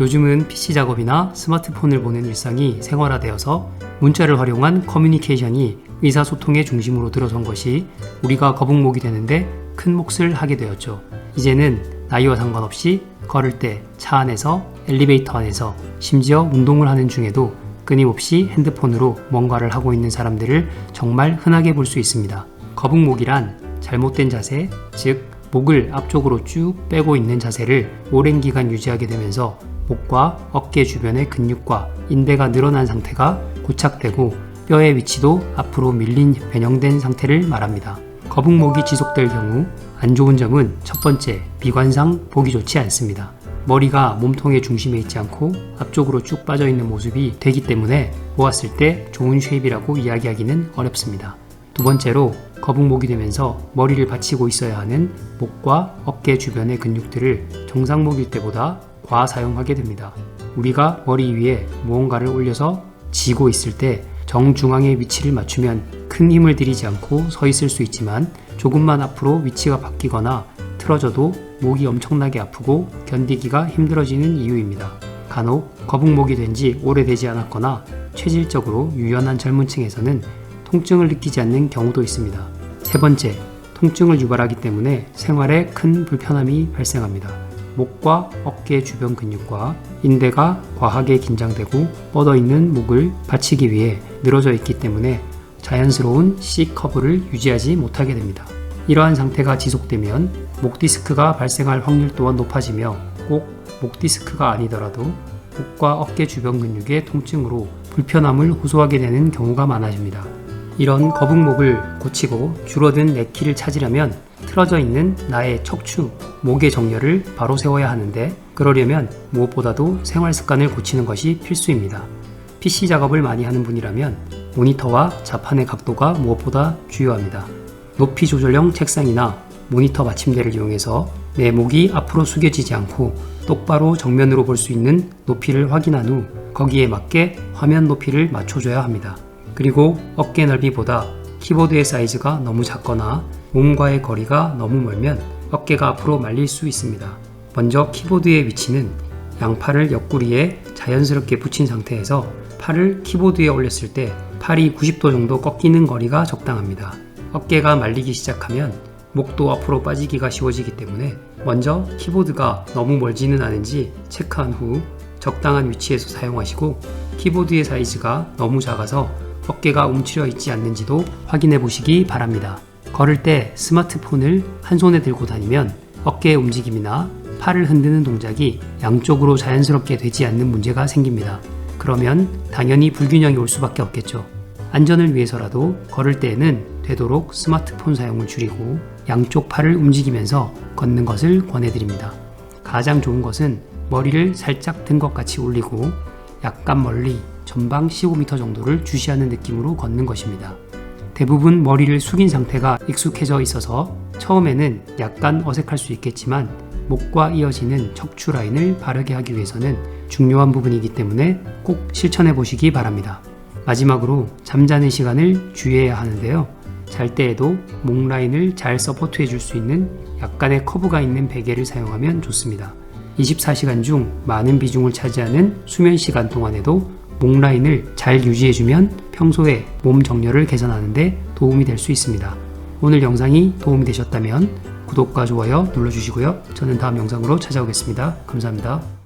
요즘은 PC 작업이나 스마트폰을 보는 일상이 생활화되어서 문자를 활용한 커뮤니케이션이 의사소통의 중심으로 들어선 것이 우리가 거북목이 되는데 큰 몫을 하게 되었죠. 이제는 나이와 상관없이 걸을 때 차 안에서 엘리베이터 안에서 심지어 운동을 하는 중에도 끊임없이 핸드폰으로 뭔가를 하고 있는 사람들을 정말 흔하게 볼 수 있습니다. 거북목이란 잘못된 자세, 즉 목을 앞쪽으로 쭉 빼고 있는 자세를 오랜 기간 유지하게 되면서 목과 어깨 주변의 근육과 인대가 늘어난 상태가 고착되고 뼈의 위치도 앞으로 밀린 변형된 상태를 말합니다. 거북목이 지속될 경우 안 좋은 점은 첫 번째, 미관상 보기 좋지 않습니다. 머리가 몸통의 중심에 있지 않고 앞쪽으로 쭉 빠져 있는 모습이 되기 때문에 보았을 때 좋은 쉐입이라고 이야기하기는 어렵습니다. 두 번째로 거북목이 되면서 머리를 받치고 있어야 하는 목과 어깨 주변의 근육들을 정상목일 때보다 과사용하게 됩니다. 우리가 머리 위에 무언가를 올려서 쥐고 있을 때 정중앙의 위치를 맞추면 큰 힘을 들이지 않고 서 있을 수 있지만 조금만 앞으로 위치가 바뀌거나 틀어져도 목이 엄청나게 아프고 견디기가 힘들어지는 이유입니다. 간혹 거북목이 된 지 오래되지 않았거나 체질적으로 유연한 젊은 층에서는 통증을 느끼지 않는 경우도 있습니다. 세 번째, 통증을 유발하기 때문에 생활에 큰 불편함이 발생합니다. 목과 어깨 주변 근육과 인대가 과하게 긴장되고 뻗어 있는 목을 받치기 위해 늘어져 있기 때문에 자연스러운 C 커브를 유지하지 못하게 됩니다. 이러한 상태가 지속되면 목 디스크가 발생할 확률 또한 높아지며 꼭 목 디스크가 아니더라도 목과 어깨 주변 근육의 통증으로 불편함을 호소하게 되는 경우가 많아집니다. 이런 거북목을 고치고 줄어든 내 키를 찾으려면 틀어져 있는 나의 척추, 목의 정렬을 바로 세워야 하는데 그러려면 무엇보다도 생활 습관을 고치는 것이 필수입니다. PC 작업을 많이 하는 분이라면 모니터와 자판의 각도가 무엇보다 중요합니다. 높이 조절형 책상이나 모니터 받침대를 이용해서 내 목이 앞으로 숙여지지 않고 똑바로 정면으로 볼 수 있는 높이를 확인한 후 거기에 맞게 화면 높이를 맞춰줘야 합니다. 그리고 어깨 넓이보다 키보드의 사이즈가 너무 작거나 몸과의 거리가 너무 멀면 어깨가 앞으로 말릴 수 있습니다. 먼저 키보드의 위치는 양팔을 옆구리에 자연스럽게 붙인 상태에서 팔을 키보드에 올렸을 때 팔이 90도 정도 꺾이는 거리가 적당합니다. 어깨가 말리기 시작하면 목도 앞으로 빠지기가 쉬워지기 때문에 먼저 키보드가 너무 멀지는 않은지 체크한 후 적당한 위치에서 사용하시고 키보드의 사이즈가 너무 작아서 어깨가 움츠려 있지 않는지도 확인해 보시기 바랍니다. 걸을 때 스마트폰을 한 손에 들고 다니면 어깨의 움직임이나 팔을 흔드는 동작이 양쪽으로 자연스럽게 되지 않는 문제가 생깁니다. 그러면 당연히 불균형이 올 수밖에 없겠죠. 안전을 위해서라도 걸을 때에는 되도록 스마트폰 사용을 줄이고 양쪽 팔을 움직이면서 걷는 것을 권해드립니다. 가장 좋은 것은 머리를 살짝 든 것 같이 올리고 약간 멀리 전방 15m 정도를 주시하는 느낌으로 걷는 것입니다. 대부분 머리를 숙인 상태가 익숙해져 있어서 처음에는 약간 어색할 수 있겠지만 목과 이어지는 척추 라인을 바르게 하기 위해서는 중요한 부분이기 때문에 꼭 실천해 보시기 바랍니다. 마지막으로 잠자는 시간을 주의해야 하는데요. 잘 때에도 목 라인을 잘 서포트해 줄 수 있는 약간의 커브가 있는 베개를 사용하면 좋습니다. 24시간 중 많은 비중을 차지하는 수면 시간 동안에도 목 라인을 잘 유지해주면 평소에 몸 정렬을 개선하는데 도움이 될 수 있습니다. 오늘 영상이 도움이 되셨다면 구독과 좋아요 눌러주시고요. 저는 다음 영상으로 찾아오겠습니다. 감사합니다.